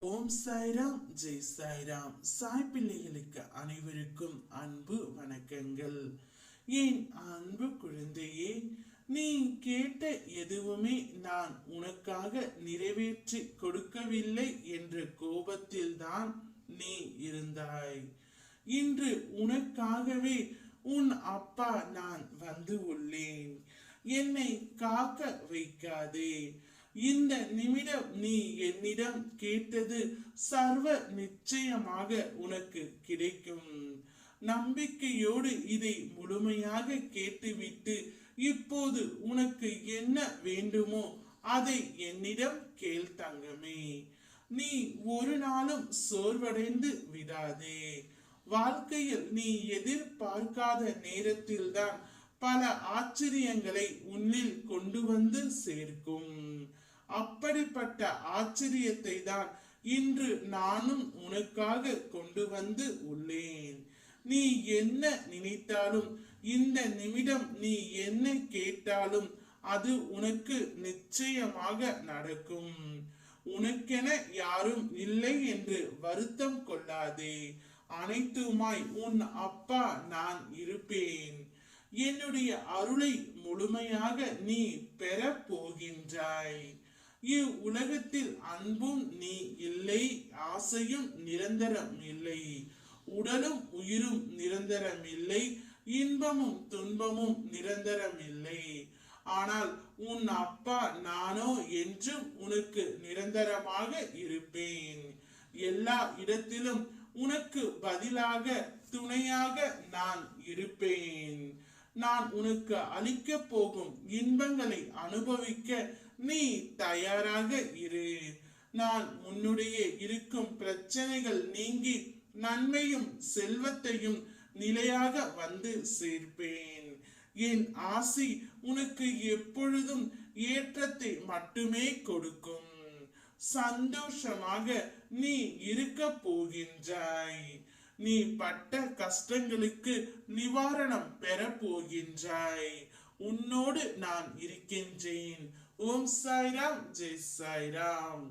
ஓம் சாய்ராம். ஜெய் சாய்ராம். சாய் பிள்ளைகளுக்கு அனைவருக்கும் அன்பு வணக்கங்கள். என் அன்பு குழந்தையே நீ கேட்ட எதுவுமே நான் உனக்காக நிறைவேற்றி கொடுக்கவில்லை என்ற கோபத்தில்தான் நீ இருந்தாய். இன்று உனக்காகவே உன் அப்பா நான் வந்து உள்ளேன். என்னை காக்க வைக்காதே. இந்த நிமிடம் நீ என்னிடம் கேட்டது சர்வ நிச்சயமாக உனக்கு கிடைக்கும். நம்பிக்கையோடு இதை முழுமையாக கேட்டுவிட்டு இப்போது உனக்கு என்ன வேண்டுமோ அதை என்னிடம் கேள் தங்கமே. நீ ஒரு நாளும் சோர்வடைந்து விடாதே. வாழ்க்கையில் நீ எதிர்பார்க்காத நேரத்தில்தான் பல ஆச்சரியங்களை உன்னில் கொண்டு வந்து சேர்க்கும். அப்படிப்பட்ட ஆச்சரியத்தை தான் இன்று நானும் உனக்காக கொண்டு வந்து உள்ளேன். நீ என்ன நினைத்தாலும் இந்த நிமிடம் நீ என்ன கேட்டாலும் அது உனக்கு நிச்சயமாக நடக்கும். உனக்கென யாரும் இல்லை என்று வருத்தம் கொள்ளாதே. அனைத்துமாய் உன் அப்பா நான் இருப்பேன். என்னுடைய அருளை முழுமையாக நீ பெற போகின்றாய். இவ் உலகத்தில் அன்பும் நீ இல்லை ஆசையும் நிரந்தரம் இல்லை உடலும் உயிரும் நிரந்தரம் இல்லை இன்பமும் துன்பமும் நிரந்தரம் இல்லை ஆனால் உன் அப்பா நானோ என்றும் உனக்கு நிரந்தரமாக இருப்பேன். எல்லா இடத்திலும் உனக்கு பதிலாக துணையாக நான் இருப்பேன். நான் உனக்கு அளிக்க போகும் இன்பங்களை அனுபவிக்க நீ தயாராக இரு. நான் உன்னுடைய இருக்கும் பிரச்சனைகள் நீங்கி நன்மையும் செல்வத்தையும் நிலையாக வந்து சேர்ப்பேன். என் ஆசி உனக்கு எப்பொழுதும் ஏற்றத்தை மட்டுமே கொடுக்கும். சந்தோஷமாக நீ இருக்க போகின்றாய். நீ பட்ட கஷ்டங்களுக்கு நிவாரணம் பெற போகின்றாய் உன்னோடு நான் இருக்கின்றேன். ஓம் சாய்ராம். ஜெய் சாய்ராம்.